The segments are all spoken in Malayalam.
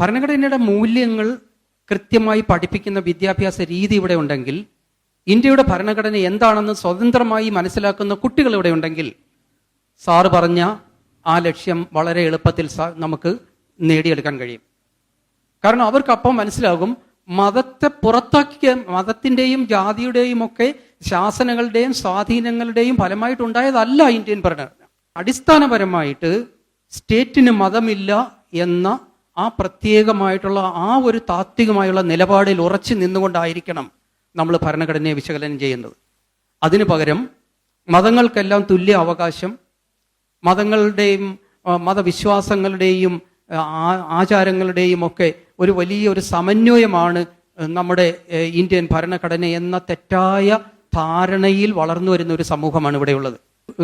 ഭരണഘടനയുടെ മൂല്യങ്ങൾ കൃത്യമായി പഠിപ്പിക്കുന്ന വിദ്യാഭ്യാസ രീതി ഇവിടെ ഉണ്ടെങ്കിൽ ഇന്ത്യയുടെ ഭരണഘടന എന്താണെന്ന് സ്വതന്ത്രമായി മനസ്സിലാക്കുന്ന കുട്ടികൾ ഇവിടെ ഉണ്ടെങ്കിൽ സാറ് പറഞ്ഞ ആ ലക്ഷ്യം വളരെ എളുപ്പത്തിൽ നമുക്ക് നേടിയെടുക്കാൻ കഴിയും. കാരണം അവർക്കപ്പം മനസ്സിലാകും മതത്തെ പുറത്താക്കിയ മതത്തിന്റെയും ജാതിയുടെയും ഒക്കെ ശാസനകളുടെയും സ്വാധീനങ്ങളുടെയും ഫലമായിട്ടുണ്ടായതല്ല ഇന്ത്യൻ ഭരണഘടന. അടിസ്ഥാനപരമായിട്ട് സ്റ്റേറ്റിന് മതമില്ല എന്ന ആ പ്രത്യേകമായിട്ടുള്ള ആ ഒരു താത്വികമായുള്ള നിലപാടിൽ ഉറച്ചു നിന്നുകൊണ്ടായിരിക്കണം നമ്മൾ ഭരണഘടനയെ വിശകലനം ചെയ്യുന്നത്. അതിനു പകരം മതങ്ങൾക്കെല്ലാം തുല്യ അവകാശം മതങ്ങളുടെയും മതവിശ്വാസങ്ങളുടെയും ആചാരങ്ങളുടെയും ഒക്കെ ഒരു വലിയ ഒരു സമന്വയമാണ് നമ്മുടെ ഇന്ത്യൻ ഭരണഘടന എന്ന തെറ്റായ ധാരണയിൽ വളർന്നു വരുന്ന ഒരു സമൂഹമാണ് ഇവിടെയുള്ളത്.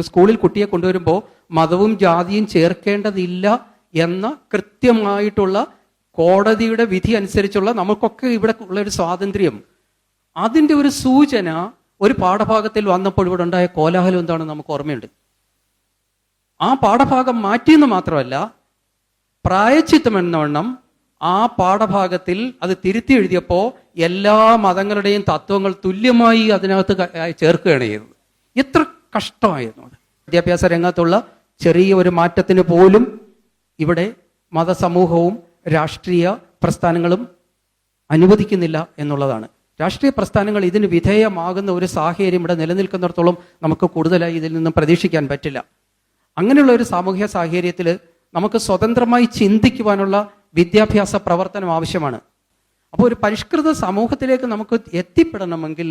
സ്കൂളിൽ കുട്ടിയെ കൊണ്ടുവരുമ്പോൾ മതവും ജാതിയും ചേർക്കേണ്ടതില്ല എന്ന കൃത്യമായിട്ടുള്ള കോടതിയുടെ വിധി അനുസരിച്ചുള്ള നമുക്കൊക്കെ ഇവിടെ ഉള്ള ഒരു സ്വാതന്ത്ര്യം. അതിന്റെ ഒരു സൂചന ഒരു പാഠഭാഗത്തിൽ വന്നപ്പോൾ ഇവിടെ ഉണ്ടായ കോലാഹലം എന്താണെന്ന് നമുക്ക് ഓർമ്മയുണ്ട്. ആ പാഠഭാഗം മാറ്റിയെന്ന് മാത്രമല്ല പ്രായച്ചിത്തം എന്നവണ്ണം ആ പാഠഭാഗത്തിൽ അത് തിരുത്തി എഴുതിയപ്പോൾ എല്ലാ മതങ്ങളുടെയും തത്വങ്ങൾ തുല്യമായി അതിനകത്ത് ചേർക്കുകയാണ് ചെയ്തത്. എത്ര കഷ്ടമായിരുന്നു വിദ്യാഭ്യാസ രംഗത്തുള്ള ചെറിയ ഒരു മാറ്റത്തിന് പോലും ഇവിടെ മതസമൂഹവും രാഷ്ട്രീയ പ്രസ്ഥാനങ്ങളും അനുവദിക്കുന്നില്ല എന്നുള്ളതാണ്. രാഷ്ട്രീയ പ്രസ്ഥാനങ്ങൾ ഇതിന് വിധേയമാകുന്ന ഒരു സാഹചര്യം ഇവിടെ നിലനിൽക്കുന്നിടത്തോളം നമുക്ക് കൂടുതലായി ഇതിൽ നിന്നും പ്രതീക്ഷിക്കാൻ പറ്റില്ല. അങ്ങനെയുള്ള ഒരു സാമൂഹ്യ സാഹചര്യത്തിൽ നമുക്ക് സ്വതന്ത്രമായി ചിന്തിക്കുവാനുള്ള വിദ്യാഭ്യാസ പ്രവർത്തനം ആവശ്യമാണ്. അപ്പോൾ ഒരു പരിഷ്കൃത സമൂഹത്തിലേക്ക് നമുക്ക് എത്തിപ്പെടണമെങ്കിൽ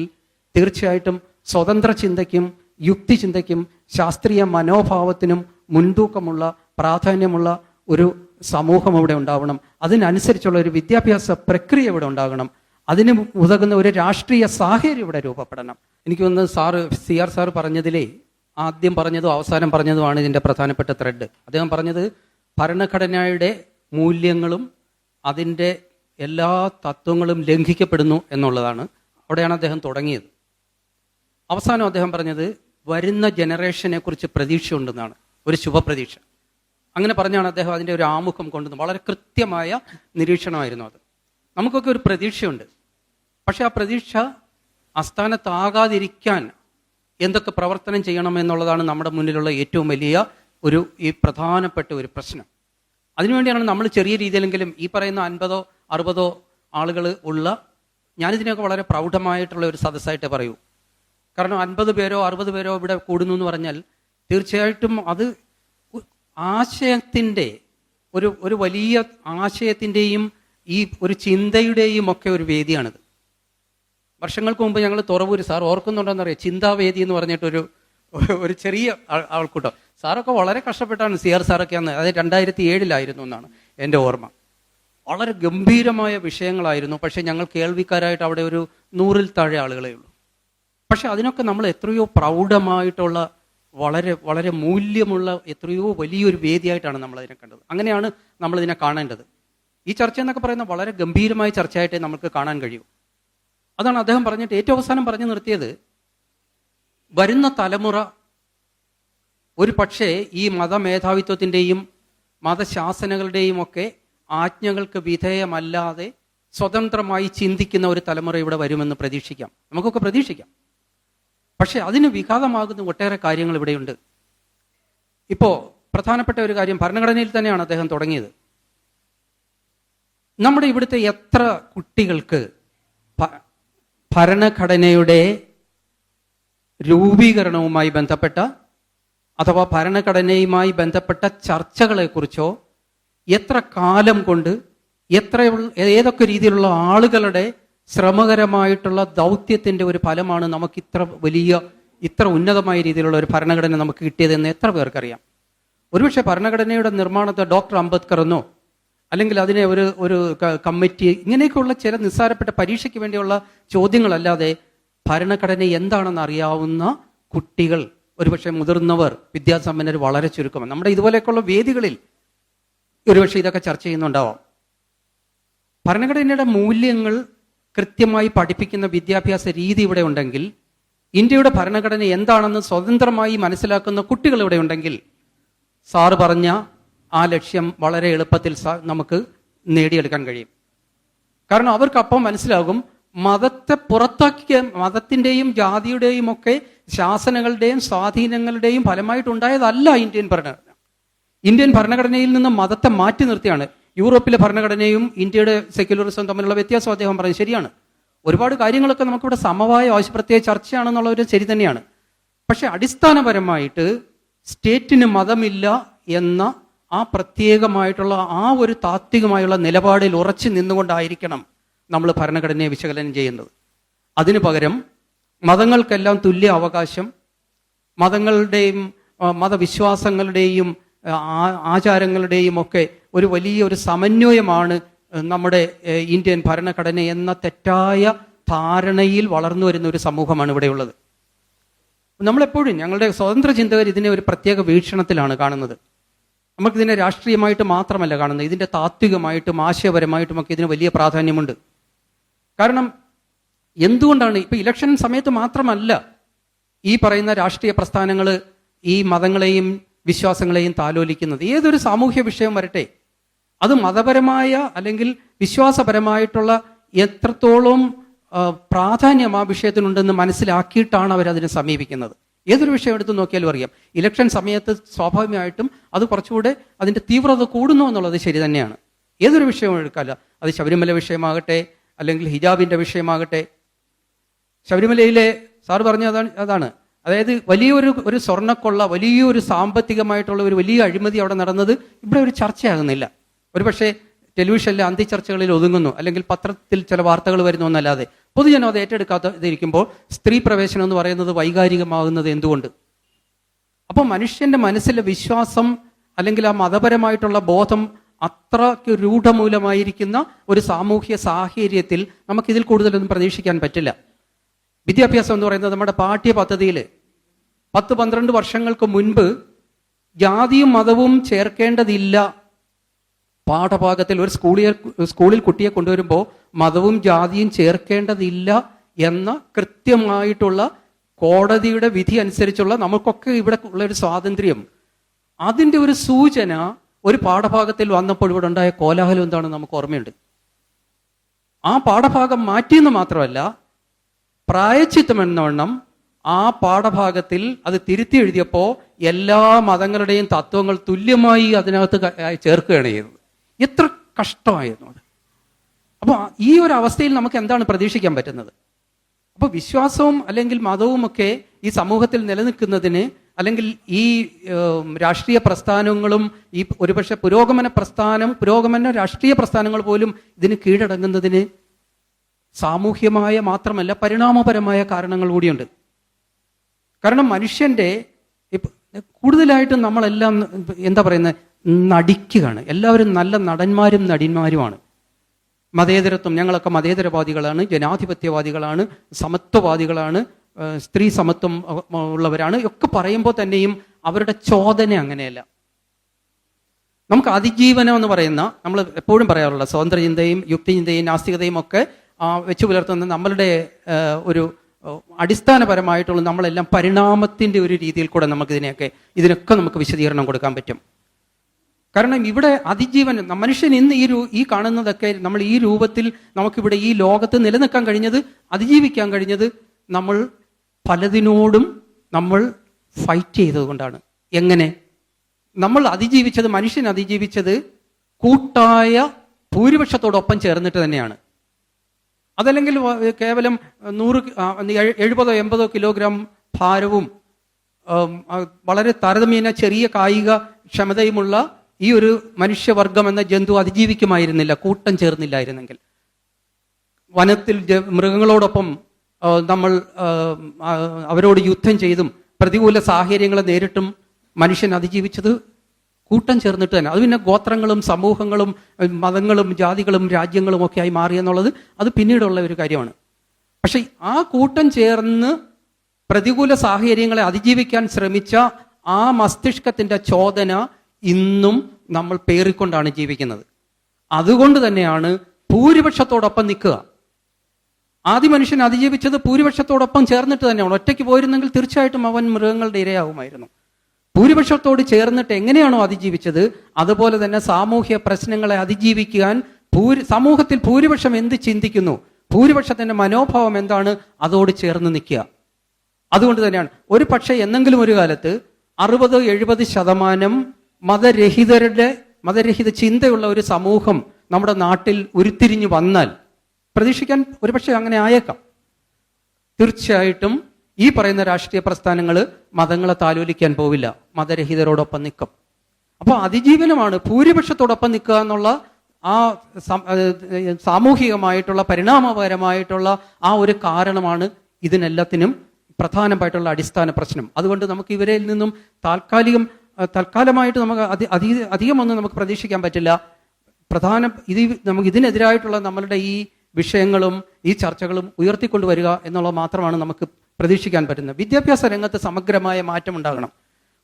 തീർച്ചയായിട്ടും സ്വതന്ത്ര ചിന്തയ്ക്കും യുക്തി ചിന്തയ്ക്കും ശാസ്ത്രീയ മനോഭാവത്തിനും മുൻതൂക്കമുള്ള പ്രാധാന്യമുള്ള ഒരു സമൂഹം അവിടെ ഉണ്ടാവണം. അതിനനുസരിച്ചുള്ള ഒരു വിദ്യാഭ്യാസ പ്രക്രിയ ഇവിടെ ഉണ്ടാകണം. അതിന് ഉതകുന്ന ഒരു രാഷ്ട്രീയ സാഹചര്യം ഇവിടെ രൂപപ്പെടണം. എനിക്ക് തോന്നുന്നത് സാറ് സി ആർ സാർ പറഞ്ഞതിലേ ആദ്യം പറഞ്ഞതും അവസാനം പറഞ്ഞതുമാണ് ഇതിന്റെ പ്രധാനപ്പെട്ട ത്രെഡ് അദ്ദേഹം പറഞ്ഞത് ഭരണഘടനയുടെ മൂല്യങ്ങളും അതിന്റെ എല്ലാ തത്വങ്ങളും ലംഘിക്കപ്പെടുന്നു എന്നുള്ളതാണ്. അവിടെയാണ് അദ്ദേഹം തുടങ്ങിയത്. അവസാനം അദ്ദേഹം പറഞ്ഞത് വരുന്ന ജനറേഷനെ കുറിച്ച് പ്രതീക്ഷയുണ്ടെന്നാണ്. ഒരു ശുഭപ്രതീക്ഷ. അങ്ങനെ പറഞ്ഞാണ് അദ്ദേഹം അതിന്റെ ഒരു ആമുഖം കൊണ്ടുവന്നത്. വളരെ കൃത്യമായ നിരീക്ഷണമായിരുന്നു അത്. നമുക്കൊക്കെ ഒരു പ്രതീക്ഷയുണ്ട്. പക്ഷെ ആ പ്രതീക്ഷ അസ്ഥാനത്താകാതിരിക്കാൻ എന്തൊക്കെ പ്രവർത്തനം ചെയ്യണം എന്നുള്ളതാണ് നമ്മുടെ മുന്നിലുള്ള ഏറ്റവും വലിയ ഒരു ഈ പ്രധാനപ്പെട്ട ഒരു പ്രശ്നം. അതിനുവേണ്ടിയാണ് നമ്മൾ ചെറിയ രീതിയിലെങ്കിലും ഈ പറയുന്ന അൻപതോ അറുപതോ ആളുകൾ ഉള്ള ഞാനിതിനൊക്കെ വളരെ പ്രൗഢമായിട്ടുള്ള ഒരു സദസ്സായിട്ട് പറയൂ. കാരണം അൻപത് പേരോ അറുപത് പേരോ ഇവിടെ കൂടുന്നു എന്ന് പറഞ്ഞാൽ തീർച്ചയായിട്ടും അത് ആശയത്തിന്റെ ഒരു ഒരു വലിയ ആശയത്തിന്റെയും ഈ ഒരു ചിന്തയുടെയും ഒക്കെ ഒരു വേദിയാണിത്. വർഷങ്ങൾക്ക് മുമ്പ് ഞങ്ങൾ തുറവൂര് സാർ ഓർക്കുന്നുണ്ടോന്ന് അറിയാം ചിന്താവേദി എന്ന് പറഞ്ഞിട്ടൊരു ഒരു ചെറിയ ആൾ- ആൾക്കൂട്ടം. സാറൊക്കെ വളരെ കഷ്ടപ്പെട്ടാണ് സി ആർ സാറൊക്കെ അന്ന് അതായത് രണ്ടായിരത്തി ഏഴിലായിരുന്നു എന്നാണ് എന്റെ ഓർമ്മ. വളരെ ഗംഭീരമായ വിഷയങ്ങളായിരുന്നു. പക്ഷെ ഞങ്ങൾ കേൾവിക്കാരായിട്ട് അവിടെ ഒരു നൂറിൽ താഴെ ആളുകളേ ഉള്ളൂ. പക്ഷെ അതിനൊക്കെ നമ്മൾ എത്രയോ പ്രൗഢമായിട്ടുള്ള വളരെ വളരെ മൂല്യമുള്ള എത്രയോ വലിയൊരു വേദിയായിട്ടാണ് നമ്മൾ അതിനെ കണ്ടത്. അങ്ങനെയാണ് നമ്മൾ ഇതിനെ കാണേണ്ടത്. ഈ ചർച്ച എന്നൊക്കെ പറയുന്ന വളരെ ഗംഭീരമായ ചർച്ചയായിട്ടേ നമുക്ക് കാണാൻ കഴിയൂ. അതാണ് അദ്ദേഹം പറഞ്ഞിട്ട് ഏറ്റവും അവസാനം പറഞ്ഞു നിർത്തിയത് വരുന്ന തലമുറ ഒരു പക്ഷേ ഈ മതമേധാവിത്വത്തിന്റെയും മതശാസനകളുടെയും ഒക്കെ ആജ്ഞകൾക്ക് വിധേയമല്ലാതെ സ്വതന്ത്രമായി ചിന്തിക്കുന്ന ഒരു തലമുറ ഇവിടെ വരുമെന്ന് പ്രതീക്ഷിക്കാം. നമുക്കൊക്കെ പ്രതീക്ഷിക്കാം. പക്ഷെ അതിന് വിഘാതമാകുന്ന ഒട്ടേറെ കാര്യങ്ങൾ ഇവിടെയുണ്ട്. ഇപ്പോ പ്രധാനപ്പെട്ട ഒരു കാര്യം ഭരണഘടനയിൽ തന്നെയാണ് അദ്ദേഹം തുടങ്ങിയത്. നമ്മുടെ ഇവിടുത്തെ എത്ര കുട്ടികൾക്ക് ഭരണഘടനയുടെ രൂപീകരണവുമായി ബന്ധപ്പെട്ട അഥവാ ഭരണഘടനയുമായി ബന്ധപ്പെട്ട ചർച്ചകളെക്കുറിച്ചോ എത്ര കാലം കൊണ്ട് എത്ര ഏതൊക്കെ രീതിയിലുള്ള ആളുകളുടെ ശ്രമകരമായിട്ടുള്ള ദൗത്യത്തിന്റെ ഒരു ഫലമാണ് നമുക്ക് ഇത്ര വലിയ ഇത്ര ഉന്നതമായ രീതിയിലുള്ള ഒരു ഭരണഘടന നമുക്ക് കിട്ടിയതെന്ന് എത്ര പേർക്കറിയാം? ഒരുപക്ഷെ ഭരണഘടനയുടെ നിർമ്മാണത്തെ ഡോക്ടർ അംബേദ്കർ എന്നോ അല്ലെങ്കിൽ അതിനെ ഒരു ഒരു കമ്മിറ്റി ഇങ്ങനെയൊക്കെയുള്ള ചില നിസ്സാരപ്പെട്ട പരീക്ഷയ്ക്ക് വേണ്ടിയുള്ള ചോദ്യങ്ങളല്ലാതെ ഭരണഘടന എന്താണെന്ന് അറിയാവുന്ന കുട്ടികൾ ഒരുപക്ഷെ മുതിർന്നവർ വിദ്യാസമ്പന്നർ വളരെ ചുരുക്കമാണ്. നമ്മുടെ ഇതുപോലെയൊക്കെയുള്ള വേദികളിൽ ഒരുപക്ഷെ ഇതൊക്കെ ചർച്ച ചെയ്യുന്നുണ്ടാവാം. ഭരണഘടനയുടെ മൂല്യങ്ങൾ കൃത്യമായി പഠിപ്പിക്കുന്ന വിദ്യാഭ്യാസ രീതി ഇവിടെ ഉണ്ടെങ്കിൽ ഇന്ത്യയുടെ ഭരണഘടന എന്താണെന്ന് സ്വതന്ത്രമായി മനസ്സിലാക്കുന്ന കുട്ടികൾ ഇവിടെ ഉണ്ടെങ്കിൽ സാറ് പറഞ്ഞ ആ ലക്ഷ്യം വളരെ എളുപ്പത്തിൽ നമുക്ക് നേടിയെടുക്കാൻ കഴിയും. കാരണം അവർക്കപ്പം മനസ്സിലാകും മതത്തെ പുറത്താക്കിയ മതത്തിന്റെയും ജാതിയുടെയും ഒക്കെ ശാസനകളുടെയും സ്വാധീനങ്ങളുടെയും ഫലമായിട്ടുണ്ടായതല്ല ഇന്ത്യൻ ഭരണഘടന. ഇന്ത്യൻ ഭരണഘടനയിൽ നിന്ന് മതത്തെ മാറ്റി നിർത്തിയാണ് യൂറോപ്പിലെ ഭരണഘടനയും ഇന്ത്യയുടെ സെക്യുലറിസം തമ്മിലുള്ള വ്യത്യാസം അദ്ദേഹം പറഞ്ഞു ശരിയാണ്. ഒരുപാട് കാര്യങ്ങളൊക്കെ നമുക്കിവിടെ സമവായ ആവശ്യപ്രത്യേക ചർച്ചയാണെന്നുള്ളൊരു ശരി തന്നെയാണ്. പക്ഷെ അടിസ്ഥാനപരമായിട്ട് സ്റ്റേറ്റിന് മതമില്ല എന്ന ആ പ്രത്യേകമായിട്ടുള്ള ആ ഒരു താത്വികമായുള്ള നിലപാടിൽ ഉറച്ചു നിന്നുകൊണ്ടായിരിക്കണം നമ്മൾ ഭരണഘടനയെ വിശകലനം ചെയ്യുന്നത് അതിനു പകരം മതങ്ങൾക്കെല്ലാം തുല്യ അവകാശം മതങ്ങളുടെയും മതവിശ്വാസങ്ങളുടെയും ആചാരങ്ങളുടെയും ഒക്കെ ഒരു വലിയ ഒരു സമന്വയമാണ് നമ്മുടെ ഇന്ത്യൻ ഭരണഘടന എന്ന തെറ്റായ ധാരണയിൽ വളർന്നു വരുന്ന ഒരു സമൂഹമാണ് ഇവിടെയുള്ളത്. നമ്മളെപ്പോഴും ഞങ്ങളുടെ സ്വതന്ത്ര ചിന്തകർ ഇതിനെ ഒരു പ്രത്യേക വീക്ഷണത്തിലാണ് കാണുന്നത്. നമുക്കിതിനെ രാഷ്ട്രീയമായിട്ട് മാത്രമല്ല കാണുന്നത്. ഇതിന്റെ താത്വികമായിട്ടും ആശയപരമായിട്ടും ഒക്കെ ഇതിന് വലിയ പ്രാധാന്യമുണ്ട്. കാരണം എന്തുകൊണ്ടാണ് ഇപ്പൊ ഇലക്ഷൻ സമയത്ത് മാത്രമല്ല ഈ പറയുന്ന രാഷ്ട്രീയ പ്രസ്ഥാനങ്ങൾ ഈ മതങ്ങളെയും വിശ്വാസങ്ങളെയും താലോലിക്കുന്നത്. ഏതൊരു സാമൂഹ്യ വിഷയം വരട്ടെ അത് മതപരമായ അല്ലെങ്കിൽ വിശ്വാസപരമായിട്ടുള്ള എത്രത്തോളം പ്രാധാന്യം ആ വിഷയത്തിനുണ്ടെന്ന് മനസ്സിലാക്കിയിട്ടാണ് അവരതിനെ സമീപിക്കുന്നത്. ഏതൊരു വിഷയം എടുത്ത് നോക്കിയാലും അറിയാം. ഇലക്ഷൻ സമയത്ത് സ്വാഭാവികമായിട്ടും അത് കുറച്ചുകൂടെ അതിന്റെ തീവ്രത കൂടുന്നു എന്നുള്ളത് ശരി തന്നെയാണ്. ഏതൊരു വിഷയവും എടുക്കാല്ല. അത് ശബരിമല വിഷയമാകട്ടെ അല്ലെങ്കിൽ ഹിജാബിന്റെ വിഷയമാകട്ടെ. ശബരിമലയിലെ സാർ പറഞ്ഞ അതാണ് അതാണ്. അതായത് വലിയൊരു ഒരു സ്വർണക്കൊള്ള വലിയൊരു സാമ്പത്തികമായിട്ടുള്ള ഒരു വലിയ അഴിമതി അവിടെ നടന്നത് ഇവിടെ ഒരു ചർച്ചയാകുന്നില്ല. ഒരുപക്ഷെ ടെലിവിഷനിലെ അന്തിച്ചർച്ചകളിൽ ഒതുങ്ങുന്നു അല്ലെങ്കിൽ പത്രത്തിൽ ചില വാർത്തകൾ വരുന്നു എന്നല്ലാതെ. പൊതുജനം അത് ഏറ്റെടുക്കാത്തതിരിക്കുമ്പോൾ സ്ത്രീ പ്രവേശനം എന്ന് പറയുന്നത് വൈകാരികമാകുന്നത് എന്തുകൊണ്ട്? അപ്പോൾ മനുഷ്യന്റെ മനസ്സിലെ വിശ്വാസം അല്ലെങ്കിൽ ആ മതപരമായിട്ടുള്ള ബോധം അത്രയ്ക്ക് രൂഢമൂലമായിരിക്കുന്ന ഒരു സാമൂഹ്യ സാഹചര്യത്തിൽ നമുക്ക് ഇതിൽ കൂടുതലൊന്നും പ്രതീക്ഷിക്കാൻ പറ്റില്ല. വിദ്യാഭ്യാസം എന്ന് പറയുന്നത് നമ്മുടെ പാഠ്യ പദ്ധതിയിൽ പത്ത് പന്ത്രണ്ട് വർഷങ്ങൾക്ക് മുൻപ് ജാതിയും മതവും ചേർക്കേണ്ടതില്ല പാഠഭാഗത്തിൽ ഒരു സ്കൂളിയെ സ്കൂളിൽ കുട്ടിയെ കൊണ്ടുവരുമ്പോൾ മതവും ജാതിയും ചേർക്കേണ്ടതില്ല എന്ന കൃത്യമായിട്ടുള്ള കോടതിയുടെ വിധി അനുസരിച്ചുള്ള നമുക്കൊക്കെ ഇവിടെ ഉള്ള ഒരു സ്വാതന്ത്ര്യം. അതിന്റെ ഒരു സൂചന ഒരു പാഠഭാഗത്തിൽ വന്നപ്പോൾ ഇവിടെ ഉണ്ടായ കോലാഹലം എന്താണെന്ന് നമുക്ക് ഓർമ്മയുണ്ട്. ആ പാഠഭാഗം മാറ്റിയെന്ന് മാത്രമല്ല പ്രായച്ചിത്തം എന്നവണ്ണം ആ പാഠഭാഗത്തിൽ അത് തിരുത്തി എഴുതിയപ്പോൾ എല്ലാ മതങ്ങളുടെയും തത്വങ്ങൾ തുല്യമായി അതിനകത്ത് ചേർക്കുകയാണ് ചെയ്തത് എത്ര കഷ്ടമായിരുന്നു അത്. അപ്പോൾ ഈ ഒരു അവസ്ഥയിൽ നമുക്ക് എന്താണ് പ്രതീക്ഷിക്കാൻ പറ്റുന്നത്? അപ്പോൾ വിശ്വാസവും അല്ലെങ്കിൽ മതവും ഒക്കെ ഈ സമൂഹത്തിൽ നിലനിൽക്കുന്നതിന് അല്ലെങ്കിൽ ഈ രാഷ്ട്രീയ പ്രസ്ഥാനങ്ങളും ഈ ഒരുപക്ഷെ പുരോഗമന പ്രസ്ഥാനം പുരോഗമന രാഷ്ട്രീയ പ്രസ്ഥാനങ്ങൾ പോലും ഇതിന് കീഴടങ്ങുന്നതിന് സാമൂഹ്യമായ മാത്രമല്ല പരിണാമപരമായ കാരണങ്ങൾ കൂടിയുണ്ട്. കാരണം മനുഷ്യന്റെ കൂടുതലായിട്ടും നമ്മളെല്ലാം എന്താ പറയുന്നത്? നടിക്കുകയാണ്. എല്ലാവരും നല്ല നടന്മാരും നടിന്മാരുമാണ്. മതേതരത്വം ഞങ്ങളൊക്കെ മതേതരവാദികളാണ് ജനാധിപത്യവാദികളാണ് സമത്വവാദികളാണ് സ്ത്രീ സമത്വം ഉള്ളവരാണ്. ഒക്കെ പറയുമ്പോൾ തന്നെയും അവരുടെ ചോദന അങ്ങനെയല്ല. നമുക്ക് അതിജീവനം എന്ന് പറയുന്ന നമ്മൾ എപ്പോഴും പറയാറുള്ള സ്വതന്ത്ര ചിന്തയും യുക്തിചിന്തയും നാസ്തികതയും ഒക്കെ വെച്ച് പുലർത്തുന്ന നമ്മളുടെ ഒരു അടിസ്ഥാനപരമായിട്ടുള്ള നമ്മളെല്ലാം പരിണാമത്തിന്റെ ഒരു രീതിയിൽ കൂടെ നമുക്ക് ഇതിനെയൊക്കെ ഇതിനൊക്കെ നമുക്ക് വിശദീകരണം കൊടുക്കാൻ പറ്റും. കാരണം ഇവിടെ അതിജീവൻ മനുഷ്യൻ ഇന്ന് ഈ ഈ കാണുന്നതൊക്കെ നമ്മൾ ഈ രൂപത്തിൽ നമുക്കിവിടെ ഈ ലോകത്ത് നിലനിൽക്കാൻ കഴിഞ്ഞത് അതിജീവിക്കാൻ കഴിഞ്ഞത് നമ്മൾ പലതിനോടും നമ്മൾ ഫൈറ്റ് ചെയ്തതുകൊണ്ടാണ് എങ്ങനെ? നമ്മൾ അതിജീവിച്ചത് മനുഷ്യൻ അതിജീവിച്ചത് കൂട്ടായ ഭൂരിപക്ഷത്തോടൊപ്പം ചേർന്നിട്ട് തന്നെയാണ്. അതല്ലെങ്കിൽ കേവലം നൂറ് എഴുപതോ എൺപതോ കിലോഗ്രാം ഭാരവും വളരെ താരതമ്യേന ചെറിയ കായിക ക്ഷമതയുമുള്ള ഈ ഒരു മനുഷ്യവർഗം എന്ന ജന്തു അതിജീവിക്കുമായിരുന്നില്ല കൂട്ടം ചേർന്നില്ലായിരുന്നെങ്കിൽ. വനത്തിൽ മൃഗങ്ങളോടൊപ്പം നമ്മൾ അവരോട് യുദ്ധം ചെയ്തും പ്രതികൂല സാഹചര്യങ്ങളെ നേരിട്ടും മനുഷ്യൻ അതിജീവിച്ചത് കൂട്ടം ചേർന്നിട്ട് തന്നെ. അത് പിന്നെ ഗോത്രങ്ങളും സമൂഹങ്ങളും മതങ്ങളും ജാതികളും രാജ്യങ്ങളും ഒക്കെ ആയി മാറി എന്നുള്ളത് അത് പിന്നീടുള്ള ഒരു കാര്യമാണ്. പക്ഷെ ആ കൂട്ടം ചേർന്ന് പ്രതികൂല സാഹചര്യങ്ങളെ അതിജീവിക്കാൻ ശ്രമിച്ച ആ മസ്തിഷ്കത്തിന്റെ ചോദന ഇന്നും നമ്മൾ പേറിക്കൊണ്ടാണ് ജീവിക്കുന്നത്. അതുകൊണ്ട് തന്നെയാണ് ഭൂരിപക്ഷത്തോടൊപ്പം നിൽക്കുക. ആദ്യ മനുഷ്യൻ അതിജീവിച്ചത് ഭൂരിപക്ഷത്തോടൊപ്പം ചേർന്നിട്ട് തന്നെയാണ്. ഒറ്റയ്ക്ക് പോയിരുന്നെങ്കിൽ തീർച്ചയായിട്ടും അവൻ മൃഗങ്ങളുടെ ഇരയാവുമായിരുന്നു. ഭൂരിപക്ഷത്തോട് ചേർന്നിട്ട് എങ്ങനെയാണോ അതിജീവിച്ചത് അതുപോലെ തന്നെ സാമൂഹ്യ പ്രശ്നങ്ങളെ അതിജീവിക്കാൻ ഭൂരി സമൂഹത്തിൽ ഭൂരിപക്ഷം എന്ത് ചിന്തിക്കുന്നു? ഭൂരിപക്ഷത്തിന്റെ മനോഭാവം എന്താണ്? അതോട് ചേർന്ന് നിൽക്കുക. അതുകൊണ്ട് തന്നെയാണ്. ഒരു പക്ഷേ എന്നെങ്കിലും ഒരു കാലത്ത് അറുപത് എഴുപത് ശതമാനം മതരഹിതരുടെ മതരഹിത ചിന്തയുള്ള ഒരു സമൂഹം നമ്മുടെ നാട്ടിൽ ഉരുത്തിരിഞ്ഞു വന്നാൽ പ്രതീക്ഷിക്കാൻ ഒരുപക്ഷെ അങ്ങനെ ആയേക്കാം. തീർച്ചയായിട്ടും ഈ പറയുന്ന രാഷ്ട്രീയ പ്രസ്ഥാനങ്ങൾ മതങ്ങളെ താലോലിക്കാൻ പോവില്ല. മതരഹിതരോടൊപ്പം നിൽക്കും. അപ്പോൾ അതിജീവനമാണ് ഭൂരിപക്ഷത്തോടൊപ്പം നിൽക്കുക എന്നുള്ള ആ സാമൂഹികമായിട്ടുള്ള പരിണാമപരമായിട്ടുള്ള ആ ഒരു കാരണമാണ് ഇതിനെല്ലാത്തിനും പ്രധാനമായിട്ടുള്ള അടിസ്ഥാന പ്രശ്നം. അതുകൊണ്ട് നമുക്ക് ഇവരിൽ നിന്നും താൽക്കാലികം തൽക്കാലമായിട്ട് നമുക്ക് അതി അധി- അധികമൊന്നും നമുക്ക് പ്രതീക്ഷിക്കാൻ പറ്റില്ല. പ്രധാന ഇത് നമുക്ക് ഇതിനെതിരായിട്ടുള്ള നമ്മളുടെ ഈ വിഷയങ്ങളും ഈ ചർച്ചകളും ഉയർത്തിക്കൊണ്ടുവരിക എന്നുള്ളത് മാത്രമാണ് നമുക്ക് പ്രതീക്ഷിക്കാൻ പറ്റുന്നത്. വിദ്യാഭ്യാസ രംഗത്ത് സമഗ്രമായ മാറ്റം ഉണ്ടാകണം.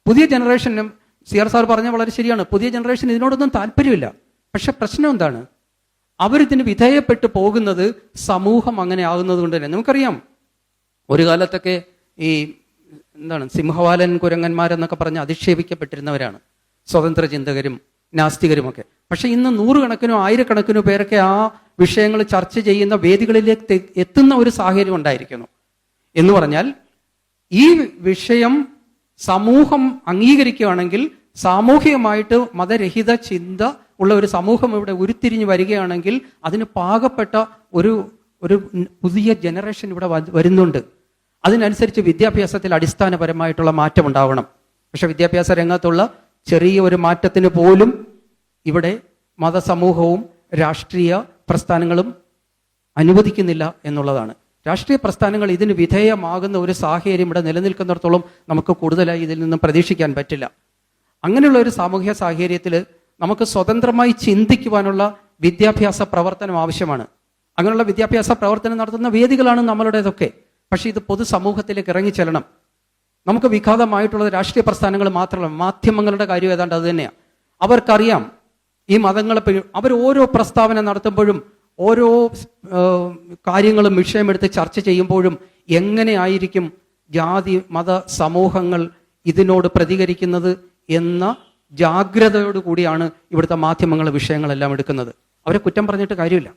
പുതിയ ജനറേഷനും സി ആർ സാർ പറഞ്ഞ വളരെ ശരിയാണ്. പുതിയ ജനറേഷൻ ഇതിനോടൊന്നും താല്പര്യമില്ല. പക്ഷെ പ്രശ്നം എന്താണ്? അവരിതിന് വിധേയപ്പെട്ട് പോകുന്നത് സമൂഹം അങ്ങനെ ആകുന്നത് കൊണ്ട് തന്നെ. നമുക്കറിയാം. ഒരു കാലത്തൊക്കെ ഈ എന്താണ്? സിംഹവാലൻ കുരങ്ങന്മാരെന്നൊക്കെ പറഞ്ഞ് അധിക്ഷേപിക്കപ്പെട്ടിരുന്നവരാണ്. സ്വതന്ത്ര ചിന്തകരും നാസ്തികരുമൊക്കെ. പക്ഷെ ഇന്ന് നൂറുകണക്കിനോ ആയിരക്കണക്കിനോ പേരൊക്കെ ആ വിഷയങ്ങൾ ചർച്ച ചെയ്യുന്ന വേദികളിലേക്ക് എത്തുന്ന ഒരു സാഹചര്യം ഉണ്ടായിരിക്കുന്നു. എന്ന് പറഞ്ഞാൽ ഈ വിഷയം സമൂഹം അംഗീകരിക്കുകയാണെങ്കിൽ സാമൂഹികമായിട്ട് മതരഹിത ചിന്ത ഉള്ള ഒരു സമൂഹം ഇവിടെ ഉരുത്തിരിഞ്ഞു വരികയാണെങ്കിൽ അതിന് പാകപ്പെട്ട ഒരു ഒരു പുതിയ ജനറേഷൻ ഇവിടെ വരുന്നുണ്ട്. അതിനനുസരിച്ച് വിദ്യാഭ്യാസത്തിൽ അടിസ്ഥാനപരമായിട്ടുള്ള മാറ്റം ഉണ്ടാവണം പക്ഷെ വിദ്യാഭ്യാസ രംഗത്തുള്ള ചെറിയ ഒരു മാറ്റത്തിന് പോലും ഇവിടെ മതസമൂഹവും രാഷ്ട്രീയ പ്രസ്ഥാനങ്ങളും അനുവദിക്കുന്നില്ല എന്നുള്ളതാണ്. രാഷ്ട്രീയ പ്രസ്ഥാനങ്ങൾ ഇതിന് വിധേയമാകുന്ന ഒരു സാഹചര്യം ഇവിടെ നിലനിൽക്കുന്നിടത്തോളം നമുക്ക് കൂടുതലായി ഇതിൽ നിന്നും പ്രതീക്ഷിക്കാൻ പറ്റില്ല. അങ്ങനെയുള്ള ഒരു സാമൂഹ്യ സാഹചര്യത്തിൽ നമുക്ക് സ്വതന്ത്രമായി ചിന്തിക്കുവാനുള്ള വിദ്യാഭ്യാസ പ്രവർത്തനം ആവശ്യമാണ്. അങ്ങനെയുള്ള വിദ്യാഭ്യാസ പ്രവർത്തനം നടത്തുന്ന വേദികളാണ് നമ്മളുടേതൊക്കെ. പക്ഷേ ഇത് പൊതുസമൂഹത്തിലേക്ക് ഇറങ്ങിച്ചെല്ലണം. നമുക്ക് വിഘാതമായിട്ടുള്ളത് രാഷ്ട്രീയ പ്രസ്ഥാനങ്ങൾ മാത്രമല്ല മാധ്യമങ്ങളുടെ കാര്യം ഏതാണ്ട് അത് തന്നെയാണ് അവർക്കറിയാം ഈ മതങ്ങളെ അവർ ഓരോ പ്രസ്താവന നടത്തുമ്പോഴും ഓരോ കാര്യങ്ങളും വിഷയമെടുത്ത് ചർച്ച ചെയ്യുമ്പോഴും എങ്ങനെയായിരിക്കും ജാതി മത സമൂഹങ്ങൾ ഇതിനോട് പ്രതികരിക്കുന്നത് എന്ന ജാഗ്രതയോടുകൂടിയാണ് ഇവിടുത്തെ മാധ്യമങ്ങൾ വിഷയങ്ങളെല്ലാം എടുക്കുന്നത്. അവരെ കുറ്റം പറഞ്ഞിട്ട് കാര്യമില്ല.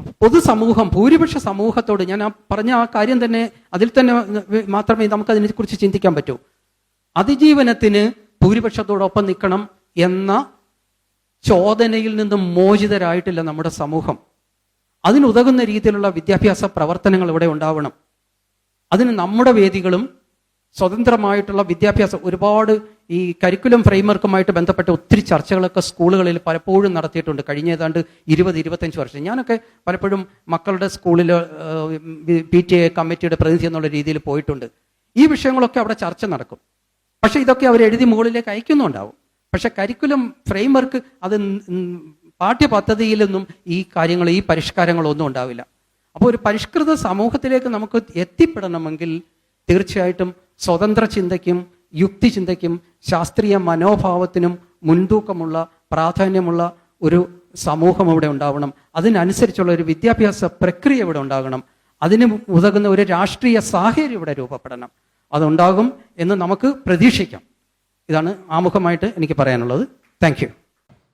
പൊതുസമൂഹം ഭൂരിപക്ഷ സമൂഹത്തോട് ഞാൻ ആ പറഞ്ഞ ആ കാര്യം തന്നെ അതിൽ തന്നെ മാത്രമേ നമുക്ക് അതിനെക്കുറിച്ച് ചിന്തിക്കാൻ പറ്റൂ. അതിജീവനത്തിന് ഭൂരിപക്ഷത്തോടൊപ്പം നിൽക്കണം എന്ന ചോദനയിൽ നിന്നും മോചിതരായിട്ടില്ല നമ്മുടെ സമൂഹം. അതിനുതകുന്ന രീതിയിലുള്ള വിദ്യാഭ്യാസ പ്രവർത്തനങ്ങൾ ഇവിടെ ഉണ്ടാവണം. അതിന് നമ്മുടെ വേദികളും സ്വതന്ത്രമായിട്ടുള്ള വിദ്യാഭ്യാസം. ഒരുപാട് ഈ കരിക്കുലം ഫ്രെയിംവർക്കുമായിട്ട് ബന്ധപ്പെട്ട ഒത്തിരി ചർച്ചകളൊക്കെ സ്കൂളുകളിൽ പലപ്പോഴും നടത്തിയിട്ടുണ്ട്. കഴിഞ്ഞ ഏതാണ്ട് ഇരുപത് ഇരുപത്തഞ്ച് വർഷം. ഞാനൊക്കെ പലപ്പോഴും മക്കളുടെ സ്കൂളിൽ പി ടി എ കമ്മിറ്റിയുടെ പ്രതിനിധി എന്നുള്ള രീതിയിൽ പോയിട്ടുണ്ട്. ഈ വിഷയങ്ങളൊക്കെ അവിടെ ചർച്ച നടക്കും. പക്ഷേ ഇതൊക്കെ അവർ എഴുതി മുകളിലേക്ക് അയക്കുന്നുണ്ടാവും. പക്ഷെ കരിക്കുലം ഫ്രെയിംവർക്ക് അത് പാഠ്യപദ്ധതിയിലൊന്നും ഈ കാര്യങ്ങൾ ഈ പരിഷ്കാരങ്ങളൊന്നും ഉണ്ടാവില്ല. അപ്പോൾ ഒരു പരിഷ്കൃത സമൂഹത്തിലേക്ക് നമുക്ക് എത്തിപ്പെടണമെങ്കിൽ തീർച്ചയായിട്ടും സ്വതന്ത്ര ചിന്തയ്ക്കും യുക്തി ചിന്തയ്ക്കും ശാസ്ത്രീയ മനോഭാവത്തിനും മുൻതൂക്കമുള്ള പ്രാധാന്യമുള്ള ഒരു സമൂഹം ഇവിടെ ഉണ്ടാവണം. അതിനനുസരിച്ചുള്ള ഒരു വിദ്യാഭ്യാസ പ്രക്രിയ ഇവിടെ ഉണ്ടാകണം. അതിന് ഉതകുന്ന ഒരു രാഷ്ട്രീയ സാഹചര്യം ഇവിടെ രൂപപ്പെടണം. അതുണ്ടാകും എന്ന് നമുക്ക് പ്രതീക്ഷിക്കാം. ഇതാണ് ആമുഖമായിട്ട് എനിക്ക് പറയാനുള്ളത്. താങ്ക്